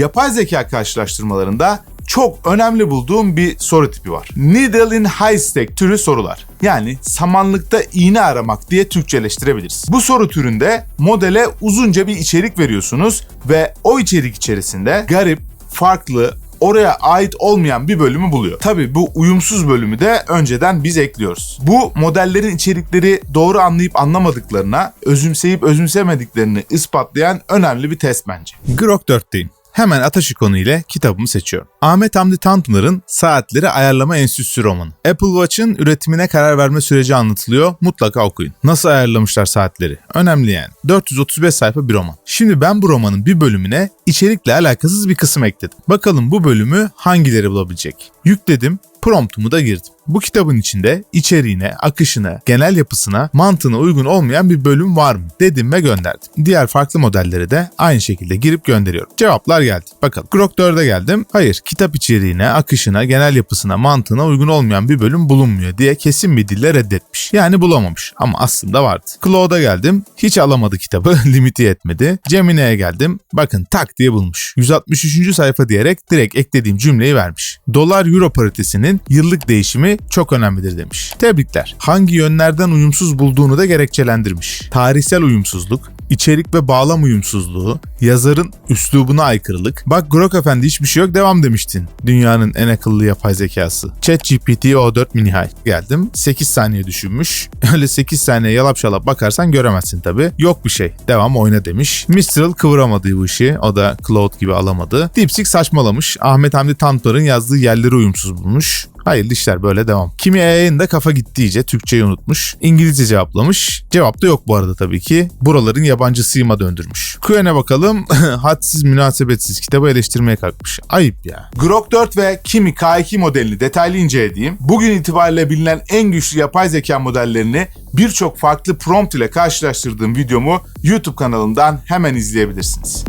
yapay zeka karşılaştırmalarında çok önemli bulduğum bir soru tipi var. Needle in haystack türü sorular. Yani samanlıkta iğne aramak diye Türkçeleştirebiliriz. Bu soru türünde modele uzunca bir içerik veriyorsunuz ve o içerik içerisinde garip, farklı, oraya ait olmayan bir bölümü buluyor. Tabi bu uyumsuz bölümü de önceden biz ekliyoruz. Bu modellerin içerikleri doğru anlayıp anlamadıklarına, özümseyip özümsemediklerini ispatlayan önemli bir test bence. Grok 4'teyim. Hemen Ataş ikonu ile kitabımı seçiyorum. Ahmet Hamdi Tanpınar'ın Saatleri Ayarlama Enstitüsü romanı. Apple Watch'ın üretimine karar verme süreci anlatılıyor. Mutlaka okuyun. Nasıl ayarlamışlar saatleri? Önemli yani. 435 sayfa bir roman. Şimdi ben bu romanın bir bölümüne içerikle alakasız bir kısım ekledim. Bakalım bu bölümü hangileri bulabilecek? Yükledim, promptumu da girdim. Bu kitabın içinde içeriğine, akışına, genel yapısına, mantığına uygun olmayan bir bölüm var mı dedim ve gönderdim. Diğer farklı modelleri de aynı şekilde girip gönderiyorum. Cevaplar geldi. Bakalım. Grok 4'e geldim. Hayır, kitap içeriğine, akışına, genel yapısına, mantığına uygun olmayan bir bölüm bulunmuyor diye kesin bir dille reddetmiş. Yani bulamamış ama aslında vardı. Claude'a geldim. Hiç alamadı kitabı. limiti yetmedi. Gemini'ye geldim. Bakın tak diye bulmuş. 163. sayfa diyerek direkt eklediğim cümleyi vermiş. Dolar euro paritesinin yıllık değişimi çok önemlidir demiş. Tebrikler. Hangi yönlerden uyumsuz bulduğunu da gerekçelendirmiş. Tarihsel uyumsuzluk, içerik ve bağlam uyumsuzluğu, yazarın üslubuna aykırılık. Bak Grok Efendi hiçbir şey yok devam demiştin. Dünyanın en akıllı yapay zekası. ChatGPT O4 mini high. Geldim. 8 saniye düşünmüş. Öyle 8 saniye yalap şalap bakarsan göremezsin tabi. Yok bir şey. Devam oyna demiş. Mistral kıvıramadı bu işi. O da Cloud gibi alamadı. DeepSeek saçmalamış. Ahmet Hamdi Tanpınar'ın yazdığı yerleri uyumsuz bulmuş. Hayırlı işler böyle devam. Kimi de kafa gitti iyice Türkçeyi unutmuş. İngilizce cevaplamış. Cevap da yok bu arada tabii ki. Buraların yabancısıyma döndürmüş. Q&A bakalım. Hadsiz münasebetsiz kitabı eleştirmeye kalkmış. Ayıp ya. Grok 4 ve Kimi K2 modelini detaylı incelediğim, bugün itibariyle bilinen en güçlü yapay zeka modellerini birçok farklı prompt ile karşılaştırdığım videomu YouTube kanalımdan hemen izleyebilirsiniz.